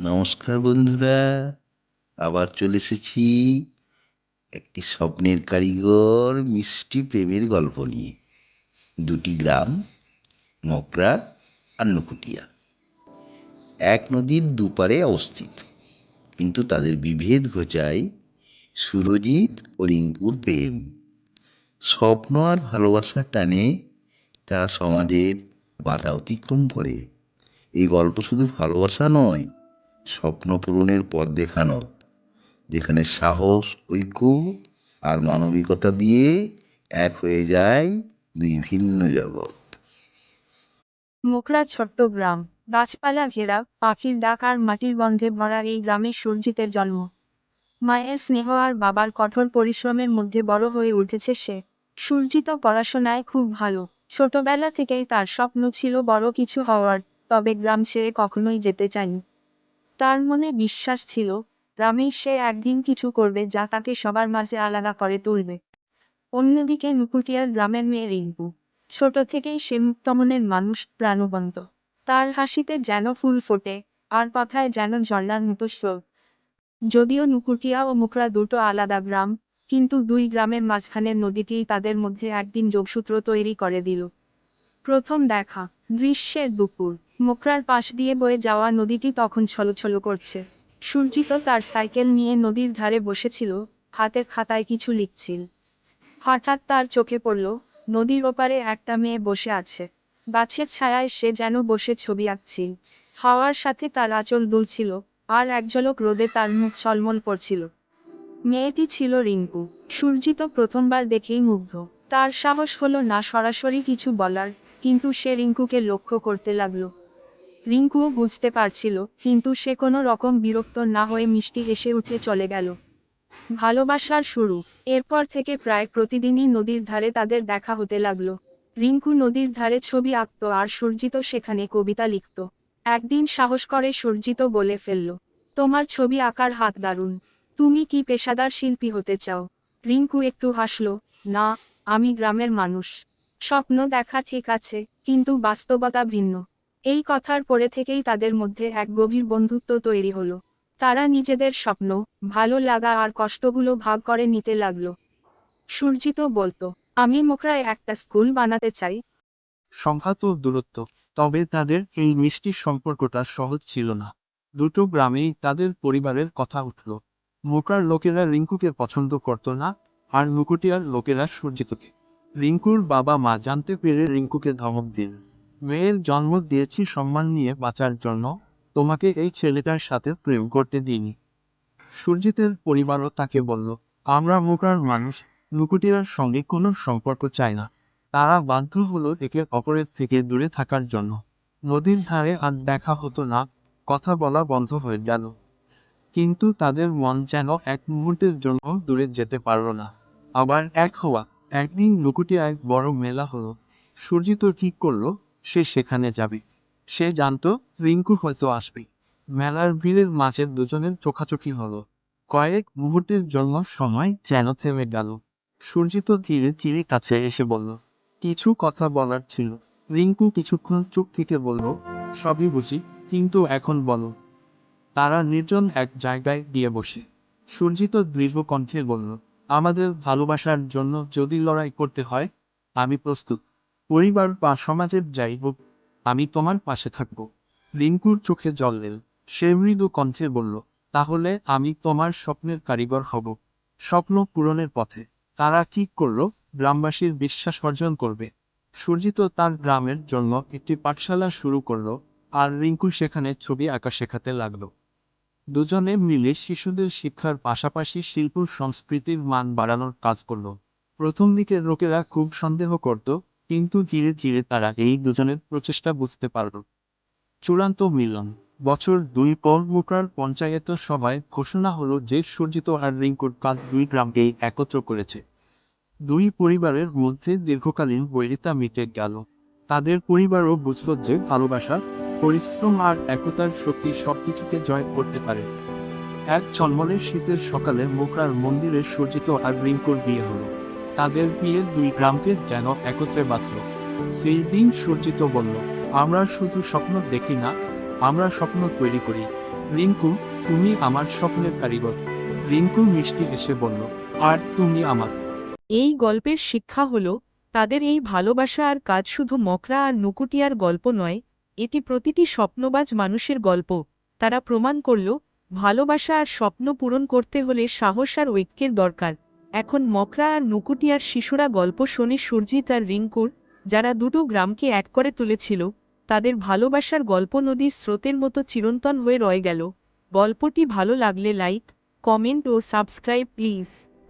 নমস্কার বন্ধুরা, আবার চলে এসেছি একটি স্বপ্নের কারিগর মিষ্টি প্রেমের গল্প নিয়ে। দুটি গ্রাম মকরা আর নকুটিয়া। এক নদীর দুপারে অবস্থিত, কিন্তু তাদের বিভেদ ঘোচায় সুরজিৎ ও রিঙ্কুর প্রেম। স্বপ্ন আর ভালোবাসার টানে তারা সমাজের বাধা অতিক্রম করে। এই গল্প শুধু ভালোবাসা নয় স্বপ্ন পূরণের পথ দেখানো যেখানে সাহস, ঐক্য আর মানবিকতা দিয়ে এক হয়ে যায় দুই ভিন্ন জগৎ। মোকরা ছোট্ট গ্রাম গাছপালা ঘেরা, পাখির ডাক আর মাটির গন্ধে ভরা এই গ্রামে সুরজিতের জন্ম। মায়ের স্নেহ আর বাবার কঠোর পরিশ্রমের মধ্যে বড় হয়ে উঠেছে সে। সুরজিত পড়াশোনায় খুব ভালো। ছোটবেলা থেকেই তার স্বপ্ন ছিল বড় কিছু হওয়ার, তবে গ্রাম ছেড়ে কখনোই যেতে চায়নি। তার মনে বিশ্বাস ছিল গ্রামেই সে একদিন কিছু করবে যা তাকে সবার মাঝে আলাদা করে তুলবে। অন্যদিকে নুকুটিয়ার গ্রামের মেয়ে রিঙ্কু, ছোট থেকেই সে মুক্তমনের মানুষ, প্রাণবন্ত। তার হাসিতে যেন ফুল ফোটে, আর কথায় যেন ঝর্ণার মতো স্রোত। যদিও নুকুটিয়া ও মুকরা দুটো আলাদা গ্রাম, কিন্তু দুই গ্রামের মাঝখানের নদীটিই তাদের মধ্যে একদিন যোগসূত্র তৈরি করে দিল। প্রথম দেখা, গ্রীষ্মের দুপুর। মোকরার পাশ দিয়ে বয়ে যাওয়া নদীটি তখন ছলছল করছে। সূর্জিত তার সাইকেল নিয়ে নদীর ধারে বসেছিল, হাতের খাতায় কিছু লিখছিল। হঠাৎ তার চোখে পড়ল, নদীর ওপারে একটা মেয়ে বসে আছে। গাছের ছায়ায় সে যেন বসে ছবি আঁকছিল। হাওয়ার সাথে তার আঁচল দুলছিল, আর এক ঝলক রোদে তার মুখ চলমল করছিল। মেয়েটি ছিল রিঙ্কু। সূর্জিত প্রথমবার দেখেই মুগ্ধ। তার সাহস হলো না সরাসরি কিছু বলার, কিন্তু সে রিঙ্কুকে লক্ষ্য করতে লাগল। রিঙ্কুও বুঝতে পারছিল, কিন্তু সে কোনো রকম বিরক্ত না হয়ে মিষ্টি এসে উঠে চলে গেল। ভালোবাসার শুরু। এরপর থেকে প্রায় প্রতিদিনই নদীর ধারে তাদের দেখা হতে লাগল। রিঙ্কু নদীর ধারে ছবি আঁকত আর সূর্জিত সেখানে কবিতা লিখত। একদিন সাহস করে সূর্জিত বলে ফেলল, তোমার ছবি আঁকার হাত দারুণ। তুমি কি পেশাদার শিল্পী হতে চাও? রিঙ্কু একটু হাসলো, না, আমি গ্রামের মানুষ। স্বপ্ন দেখা ঠিক আছে, কিন্তু বাস্তবতা ভিন্ন। এই কথার পরে থেকেই তাদের মধ্যে এক গভীর বন্ধুত্ব তৈরি হলো। তারা নিজেদের স্বপ্ন, ভালো লাগা আর কষ্টগুলো ভাগ করে নিতে লাগল। সূর্জিত বলতো, আমি মোকরায় একটা স্কুল বানাতে চাই। সংখ্যাত দূরত্ব, তবে তাদের এই মিষ্টি সম্পর্কটা সহজ ছিল না। দুটো গ্রামেই তাদের পরিবারের কথা উঠল। মোকার লোকেরা রিঙ্কুকে পছন্দ করত না, আর মুকুটিয়ার লোকেরা সূর্জিতকে রিঙ্কুর বাবা মা জানতে পেরে রিঙ্কুকে ধমক দিল মেয়ের জন্ম দিয়েছি সম্মান নিয়ে বাঁচার জন্য। তোমাকে এই ছেলেটার সাথে প্রেম করতে দিইনি। সুরজিতের পরিবারও তাকে বলল, আমরা মুকার মানুষ নুকুটিয়ার সঙ্গে কোনো সম্পর্ক চাই না। তারা বাধ্য হলো একে অপরের থেকে দূরে থাকার জন্য। নদীর ধারে আর দেখা হতো না, কথা বলা বন্ধ হয়ে গেল। কিন্তু তাদের মন যেন এক মুহূর্তের জন্য দূরে যেতে পারল না। আবার এক হওয়া, একদিন লুকুটিয়ায় বড় মেলা হলো। সূর্জিত ঠিক করল সে সেখানে যাবে। সে জানতো রিঙ্কু হয়তো আসবে। মেলার ভিড়ের মাঝে দুজনের চোখাচোখি হলো। কয়েক মুহূর্তের জন্য সময় যেন থেমে গেল। সূর্জিত ধীরে ধীরে কাছে এসে বলল, কিছু কথা বলার ছিল। রিঙ্কু কিছুক্ষণ চুপ থেকে বলল, সবই বুঝি, কিন্তু এখন বলো। তারা নির্জন এক জায়গায় গিয়ে বসে। সূর্জিত দীর্ঘ কণ্ঠে বলল, আমাদের ভালোবাসার জন্য যদি লড়াই করতে হয়, আমি প্রস্তুত। পরিবার বা সমাজের যাই হোক, আমি তোমার পাশে থাকব। রিঙ্কুর চোখে জল এল। সে মৃদু কণ্ঠে বলল, তাহলে আমি তোমার স্বপ্নের কারিগর হব। স্বপ্ন পূরণের পথে। তারা ঠিক করল? গ্রামবাসীর বিশ্বাস অর্জন করবে। সূর্জিত তার গ্রামের জন্য একটি পাঠশালা শুরু করল আর রিঙ্কু সেখানে ছবি আঁকা শেখাতে লাগল। দুজনে মিলে শিশুদের শিক্ষার পাশাপাশি শিল্প সংস্কৃতির মান বাড়ানোর কাজ করল। প্রথম দিকে লোকেরা খুব সন্দেহ করত কিন্তু ধীরে ধীরে তারা এই দুজনের প্রচেষ্টা বুঝতে পারল। চূড়ান্ত মিলন। বছর দুই পর মুকার পঞ্চায়েত সভায় ঘোষণা হলো যে সূর্জিত আর রিঙ্কুর কাজ দুই গ্রামকেই একত্র করেছে। দুই পরিবারের মধ্যে দীর্ঘকালীন বৈরিতা মিটে গেল। তাদের পরিবারও বুঝল যে ভালোবাসা, পরিশ্রম আর একতার শক্তি সবকিছুকে জয় করতে পারে। এক চন্মনে শীতের সকালে মোকরার মন্দিরে সজ্জিত আর রিঙ্কুর বিয়ে হলো। তাদের বিয়ে দুই গ্রামকে যেন একত্রে বাঁধল। সেই দিন সজ্জিত বলল, আমরা শুধু স্বপ্ন দেখি না, আমরা স্বপ্ন তৈরি করি। রিঙ্কু, তুমি আমার স্বপ্নের কারিগর। রিঙ্কু মিষ্টি এসে বলল, আর তুমি আমার। এই গল্পের শিক্ষা হল, তাদের এই ভালোবাসা আর কাজ শুধু মকরা আর নুকুটিয়ার গল্প নয়, এটি প্রতিটি স্বপ্নবাজ মানুষের গল্প। তারা প্রমাণ করল, ভালোবাসা আর স্বপ্ন পূরণ করতে হলে সাহস আর ঐক্যের দরকার। এখন মকরা আর নুকুটিয়ার শিশুরা গল্প শোনে সুরজিৎ আর রিঙ্কুর, যারা দুটো গ্রামকে এক করে তুলেছিল, তাদের ভালোবাসার গল্প নদীর স্রোতের মতো চিরন্তন হয়ে রয়ে গেল। গল্পটি ভালো লাগলে লাইক, কমেন্ট ও সাবস্ক্রাইব প্লিজ।